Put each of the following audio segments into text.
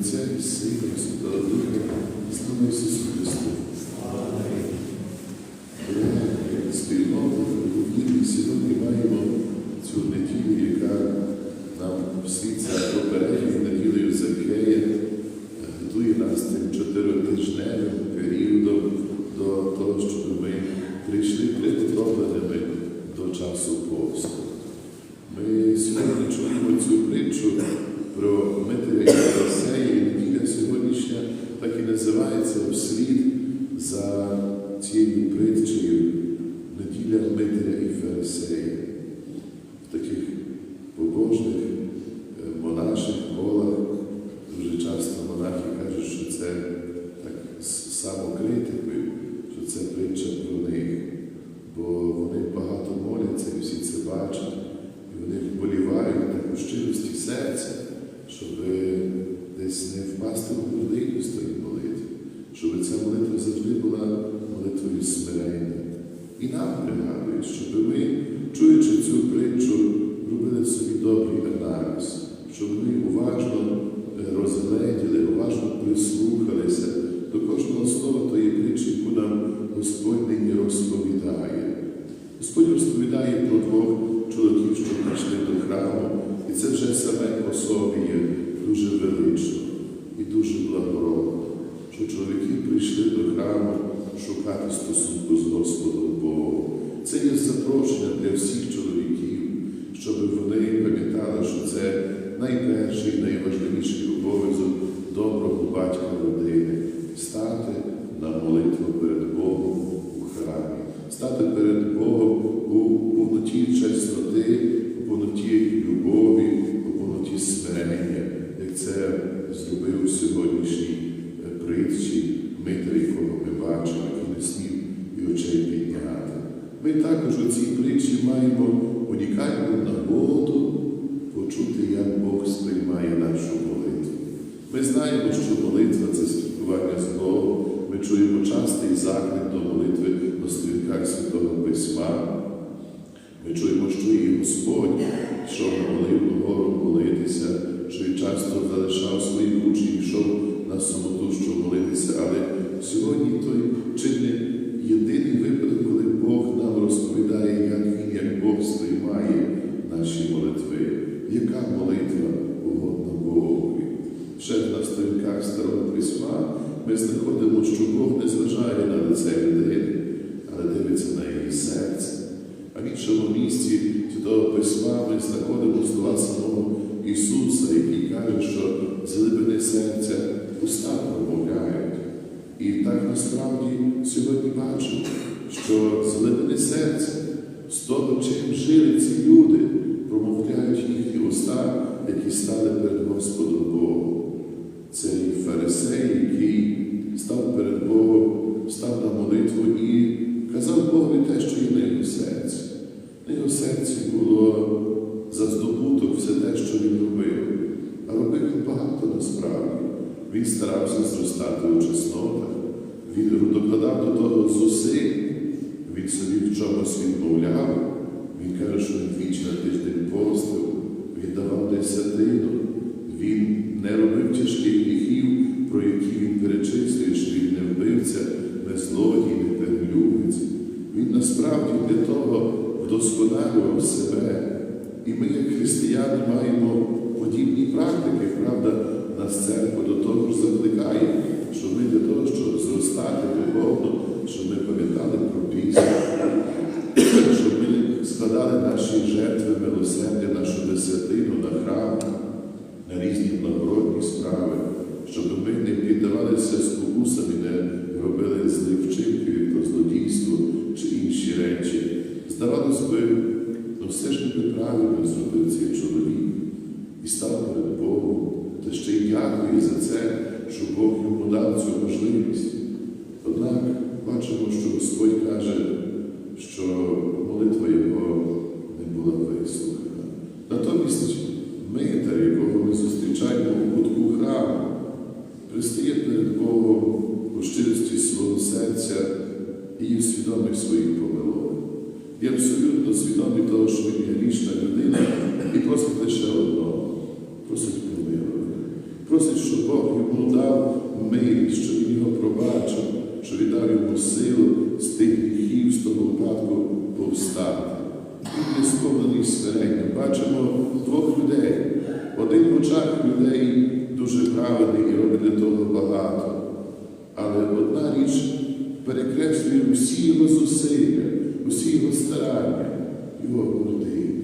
Отця і Сина, і Святого Духа, слава Ісусу Христу. Сьогодні маємо цю неділю, яка нам всі ця попередньою неділею Закея готує нас тим чотиритижневим періодом до того, щоб ми прийшли приготовленими до часу посту. Ми сьогодні чуємо цю притчу про Митаря і Фарисея, і неділя сьогоднішня так і називається вслід за цією притчею неділя Митаря і Фарисея. І нам пригадують, щоб ми, чуючи цю притчу, робили собі добрий аналіз, щоб ми уважно е, розгледіли, уважно прислухалися до кожного слова тої притчі, яку нам Господь нині розповідає. Господь розповідає про двох чоловіків, що прийшли до храму, і це вже саме по собі є дуже велично і дуже благородно, що чоловіки прийшли до храму шукати стосунку з Господом Богом. Це є запрошення для всіх чоловіків, щоб вони пам'ятали, що це найперший, найважливіший обов'язок доброго батька родини стати на молитву перед Богом у храмі, стати перед Богом у повноті чесноти, у повноті любові, у повноті смирення, як це зробив сьогоднішній е, притчі Митер, якого ми бачимо, смів і очей підняти. Ми також у цій притчі маємо унікальну нагоду почути, як Бог сприймає нашу молитву. Ми знаємо, що молитва це спілкування з Богом. Ми чуємо частий заклик до молитви на сторінках Святого Письма. Ми чуємо, що і Господь, що на молитву гору молитися, що і часто залишав свої учні і йшов на самоту, щоб молитися. Але сьогодні той чи не єдиний випадок, коли Бог нам розповідає, як Він, як Бог сприймає наші молитви. Яка молитва угодна Богові? Ще на сторінках Старого Письма ми знаходимо, що Бог не зважає на лице людини, але дивиться на її серце. А в іншому місці Святого Письма ми знаходимо слова самого Ісуса, який каже, що з глибини серця уста промовляють. І так насправді сьогодні бачимо, що з глибини серця, з того, чим жили ці люди, промовляють їхні уста, які стали перед Господом Богом. Це і фарисей, який став перед Богом, став на молитву і казав Богові те, що є на його серці. На його серці було за здобуток все те, що він робив. А робив багато насправді. Він старався зростати у чеснотах, він докладав до того зусиль, він собі в чомусь відмовляв. Він каже, що він двічі на тиждень постив, він давав десятину, він не робив тяжких гріхів, про які він перечислює, що він не вбивця, не злодій, не перелюбець. Він насправді для того вдосконалював себе. І ми, як християни, маємо подібні практики, правда, нас церква до того ж закликає, що ми для того, щоб зростати духовно, щоб ми пам'ятали про пісню, щоб ми складали наші жертви милосердя, нашу десятину на храм, на різні благородні справи, щоб ми не піддавалися спокусам і не робили злих вчинків, злодійство чи інші речі. Здавалось би, ну все ж не правильно зробив цей чоловік і став перед Богом, та ще й дякує за це, що Бог йому дав цю можливість. Однак бачимо, що Господь каже, що молитва його не була вислухана. Натомість Митар, якого ми зустрічаємо у кутку храму, пристає перед Богом у щирості свого серця і свідомих своїх помилок. І абсолютно свідомий того, що він є грішна людина, і просить лише одного, просить. Просить, щоб Бог йому дав милість, щоб він його пробачив, щоб віддав йому силу з тих гріхів, з того випадку повстати. Він є сповнений смиренням. Бачимо двох людей. Один в очах людей дуже праведний і робить для того багато. Але одна річ перекреслює усі його зусилля, усі його старання, його гординя.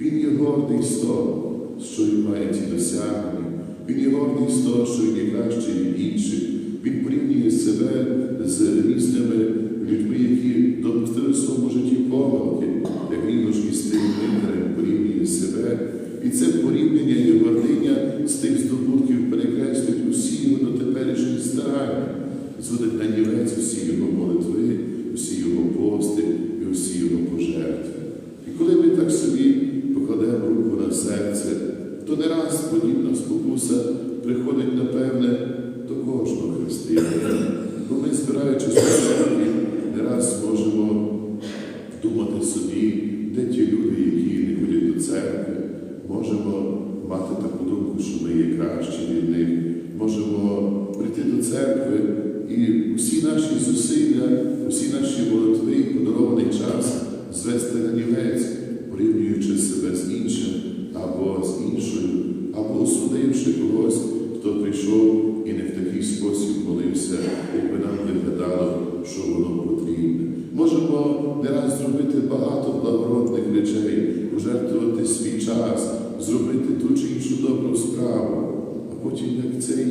Він є гордий з того, що він має ці досягнення. Він є гордий з він є кращий від інших. Він порівнює себе з різними людьми, які допустили в своєму житті помилки, як він із тим лидером порівнює себе. І це порівняння і гординя з тих здобутків перекреслюють усі його дотеперішні старання, зводить на нівець усі його молитви, усі його пости і усі його пожертви. І коли ми так собі покладемо руку на серце, то не раз спокуса приходить, напевне, до кожного християнина. Бо ми, збираючись у церкві, не раз можемо думати собі, де ті люди, які не ходять до церкви, можемо мати таку думку, що ми є кращі від них, можемо прийти до церкви і усі наші зусилля, усі наші молитви і подарований час звести на нівець, порівнюючи себе з іншим або з іншою, або осудивши когось, хто прийшов і не в такий спосіб молився, якби нам виглядало, що воно потрібне. Можемо не раз зробити багато благородних речей, пожертвувати свій час, зробити ту чи іншу добру справу, а потім, як цей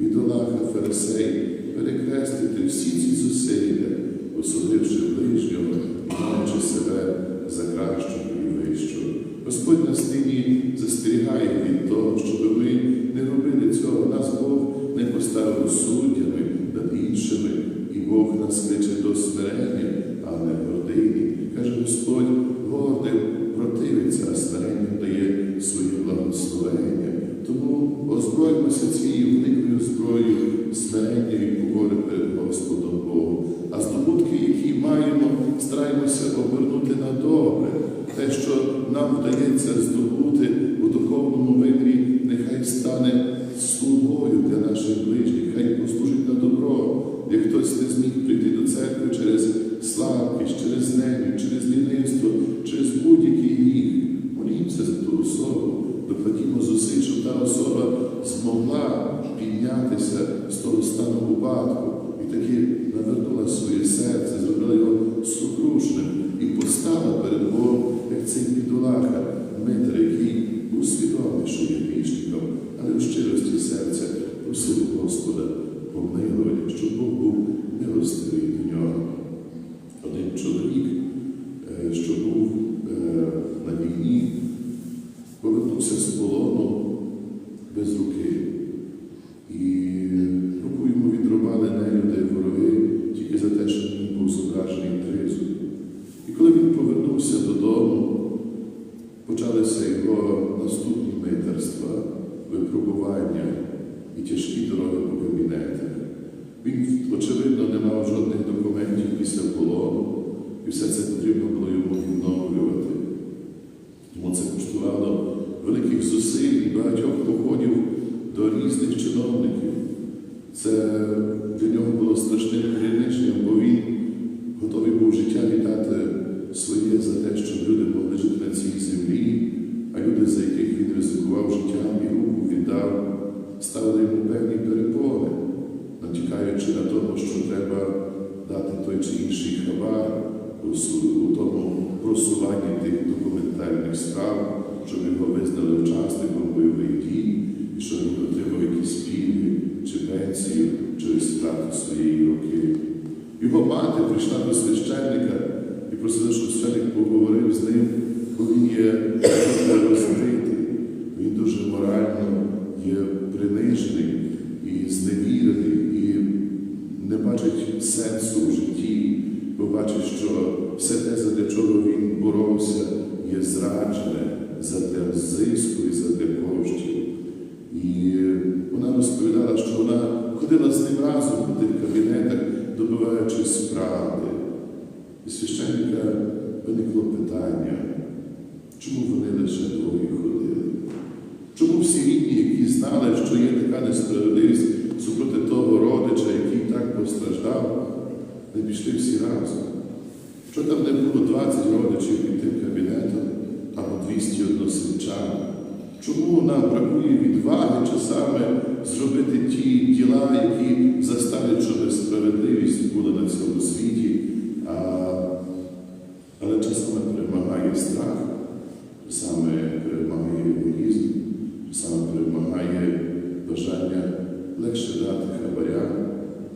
бідолаха Фарисей, перекреслити всі ці зусилля, осудивши ближнього, маючи себе за кращого і вищого. Господь нас нині застерігає від того, щоб ми не робили цього. Нас Бог не поставив суддями над іншими, і Бог нас кличе до смирення, а не гордині. Каже Господь, гордим противиться, а смиренням дає своє благословення. Тому озброїмося цією великою зброєю смирення і покори перед Господом Богом. А здобутки, які маємо, стараємося обернути на добре. Те, що нам вдається здобути у духовному вимірі, нехай стане слугою для наших ближніх, хай послужить на добро. Як хтось не зміг прийти до церкви через слабкість, через неміч, через лінивство, через будь-який гріх, молімося за ту особу, докладімо зусиль, щоб та особа змогла піднятися з того стану упадку і таки навернула своє серце, зробила його сукрушним і постала перед Богом, як цей бідолаха, який був свідомий, що є грішником, але в щирості серця просив Господа помилування, щоб Бог був милостивий до нього. Один чоловік, е, що був е, на війні, повернувся з полону без руки. І руку йому відрубали нелюди вороги тільки за те, що він був зображений тризу. І коли він повернувся додому, наступні митерства, випробування і тяжкі дороги по кабінетах. Він, очевидно, не мав жодних документів після полону, і все це потрібно було йому відновлювати. Тому це коштувало великих зусиль і багатьох походів до різних чиновників. Це для нього було страшним приниженням, бо він готовий був життя віддати своє за те, щоб люди могли жити на цій землі, а люди, за яких він ризикував життям і руку віддав, ставили йому певні перепони, натякаючи на тому, що треба дати той чи інший хабар у тому просуванні тих документальних справ, щоб його визнали учасником бойових дій, і щоб він отримав якісь пільги чи пенсію через втрату своєї руки. Його мати прийшла до священника і просила, щоб священник поговорив з ним, він є дуже розбитий, він дуже морально є принижений і зневірений, і не бачить сенсу в житті, бо бачить, що все те, задля чого він боровся, є зраджене задля зиску і задля коштів. І вона розповідала, що вона ходила з ним разом по тих кабінетах, добиваючись правди. І священника виникло питання, чому вони лише двоє ходили? Чому всі рідні, які знали, що є така несправедливість супроти того родича, який так постраждав, не пішли всі разом. Що там не було 20 родичів під тим кабінетом або 200 односельчан? Чому нам бракує відваги часами зробити ті діла, які заставлять, щоб справедливість була на цьому світі, а, але часами перемагає страх, саме перемагає егоїзм, саме перемагає бажання легше дати хабаря,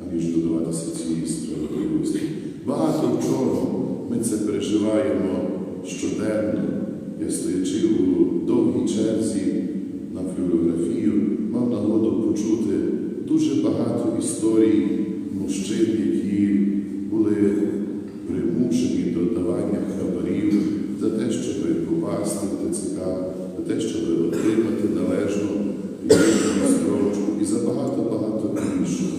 аніж додаватися цієї справедливості. Багато в чому ми це переживаємо щоденно. Я стоячи у довгій черзі на флюорографію, мав нагоду почути дуже багато історій мужчин, які були примушені до давання хабарів за те, щоб попасти в ТЦК, за те, щоб отримати належну строчку і за багато-багато іншого.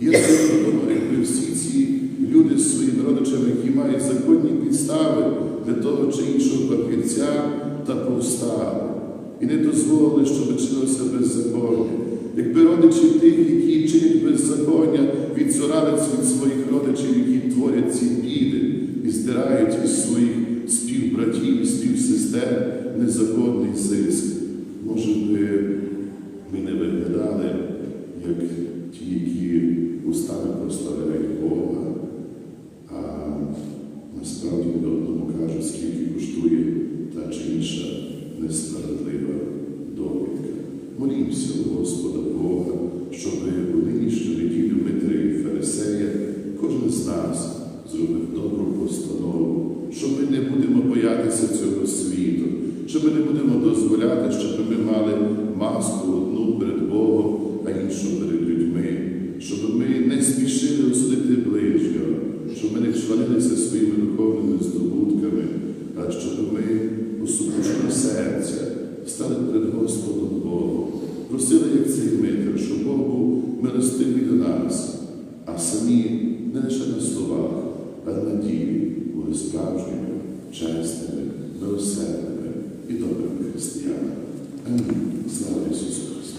Я думаю, якби всі ці люди з своїми родичами, які мають законні підстави для того чи іншого папірця, та повстали і не дозволили, щоб чинилося беззаконня. Якби родичі тих, які чинять беззаконня, відцуралися від своїх родичів, які творять ці біди і здирають із своїх співбратів і співсестер незаконний зиск, може би ми не виглядали як ті, які устами прославляють Бога, а насправді одному кажуть, скільки коштує та чи інша несправедлива довідка. Молімося у Господа Бога, щоб у нинішню неділю і Фарисея кожен з нас зробив добру постанову, що ми не будемо боятися цього світу, що ми не будемо дозволяти, щоб ми мали маску одну перед Богом, а іншу перед людьми, щоб ми не спішили осудити ближнього, щоб ми не чванилися своїми духовними здобутками, а щоб ми осудочно серця стали перед Господом Богом, просили, як цей Дмитро, щоб Бог був милостивий до нас, а самі не лише на словах, а на ділі були справжніми, чесними, милосердними і добрими християнами. Амінь. Слава Ісусу Христу!